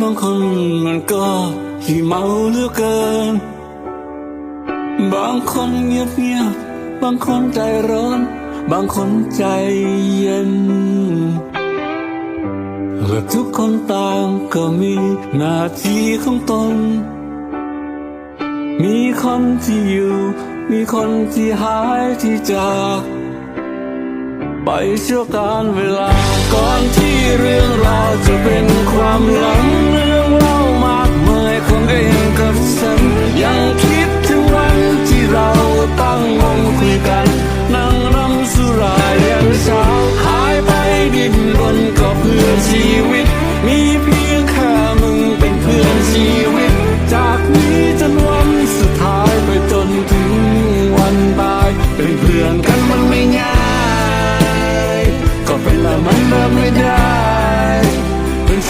บางคนมันก็ขี้เมาเหลือเกิน บางคนเงียบเงียบบางคนใจร้อน บางคนใจเย็นและทุกคนต่างก็มีหน้าที่ของตน มีคนที่อยู่ มีคนที่หายที่จาก ไปชั่วการเวลา ก่อนที่เรื่องราวจะเป็นความหลังเรื่องเล่ามากมายคงได้เห็นกับฉัน ยังคิดถึงวันที่เราตั้งวงคุยกัน นั่งรำสุรายันเช้า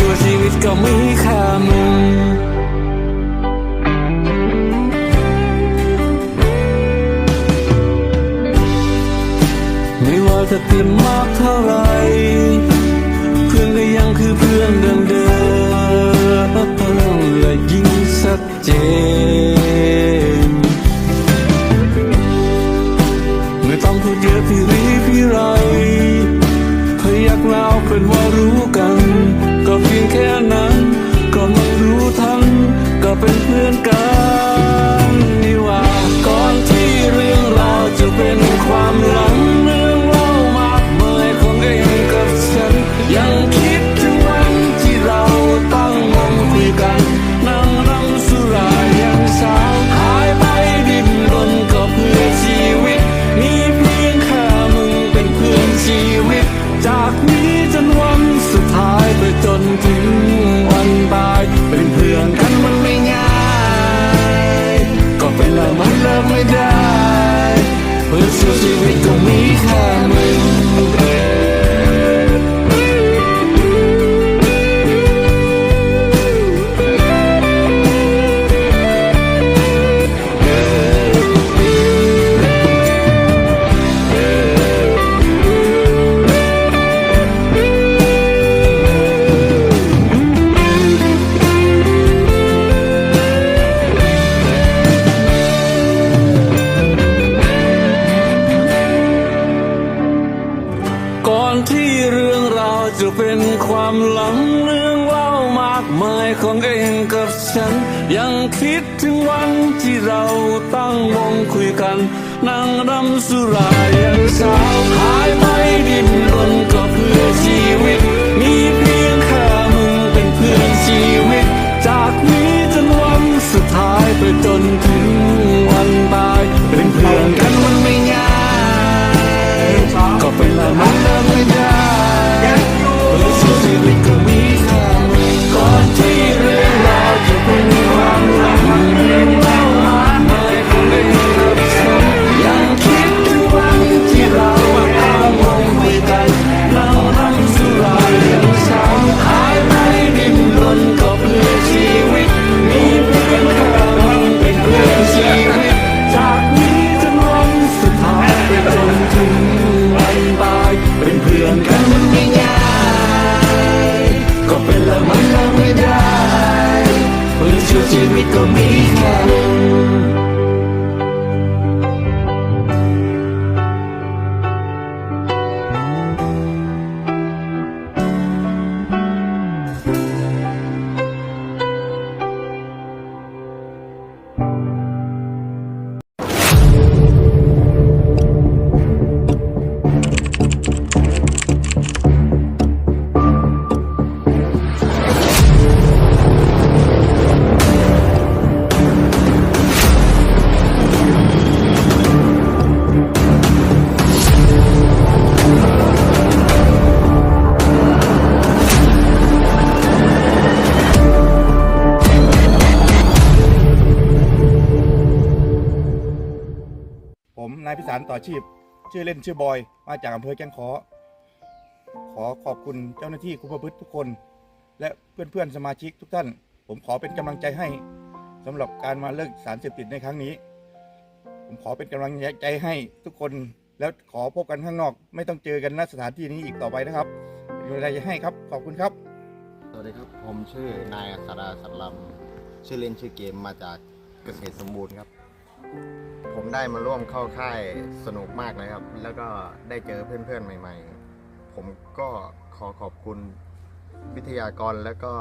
ัวชีวิตก็มีค่มึงไม่ว่าจะเตรียมมากเท่าไหร นั้น ก็ไม่รู้ทั้งก็เป็นเพื่อนกัน ไม่ได้ เพื่อสู้ชีวิตก็มีแค่มึ ฉัน ยังคิดถึงวันที่เราตั้งวงคุยกันนั่งรำสุรายันเช้าหายไปดินรนก็เพื่อชีวิต มีเพียงแค่มึงเป็นเพื่อนชีวิต จากนี้จนวันสุดท้ายไปจนถึงายพิสารต่อชีพ ชื่อเล่นชื่อบอย มาจากอำเภอแก้งขอ ขอขอบคุณเจ้าหน้าที่คุมประพฤติทุกคน และเพื่อนๆสมาชิกทุกท่าน ผมขอเป็นกำลังใจให้สำหรับการมาเลิกสารเสพติดในครั้งนี้ ผมขอเป็นกำลังใจให้ทุกคน แล้วขอพบกันข้างนอก ไม่ต้องเจอกันณสถานที่นี้อีกต่อไปนะครับเป็นกำลังใจให้ครับขอบคุณครับ สวัสดีครับ ผมชื่อนายอัศราสัตลำชื่อเล่นชื่อเกมมาจากเกษตรสมบูรณ์ครับ ผมได้มาร่วมเข้าค่ายสนุกมากเลยครับ แล้วก็ได้เจอเพื่อนๆ ใหม่ ๆ ผมก็ขอขอบคุณวิทยากรแล้วก็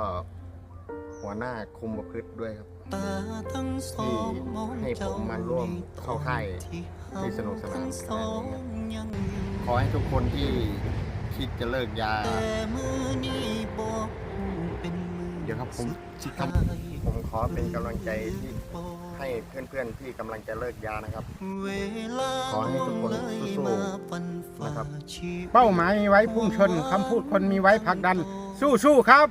หัวหน้าคุมประพฤติด้วยครับที่ให้ผมมาร่วมเข้าค่ายที่สนุกสนานขนาดนี้ครับขอให้ทุกคนที่คิดจะเลิกยา เดี๋ยวครับผมครับผมขอเป็นกำลังใจที่ให้เพื่อนๆที่กำลังจะเลิกยานะครับ ขอให้ทุกคนสู้ๆนะครับ เป้าหมายมีไว้พุ่งชนคำพูดคนมีไว้ผลักดัน สู้ๆครับ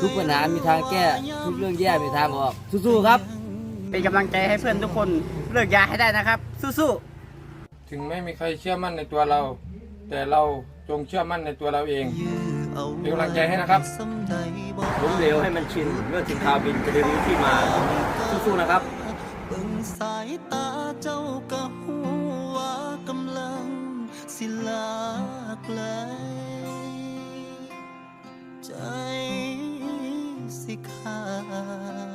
ทุกปัญหามีทางแก้ ทุกเรื่องแย่มีทางออก สู้ๆครับ เป็นกำลังใจให้เพื่อนทุกคนเลิกยาให้ได้นะครับ สู้ถึงไม่มีใครเชื่อมั่นในตัวเรา แต่เราจงเชื่อมั่นในตัวเราเองเป็นกำลังใจให้นะครับ ล้มเหลวให้มันชินเมื่อถึงคราวบินจะได้รู้ที่มาสู้ๆนะครับเบิ่งสายตาเจ้ากับหัวกำลังสิลาไกลใจสิขาด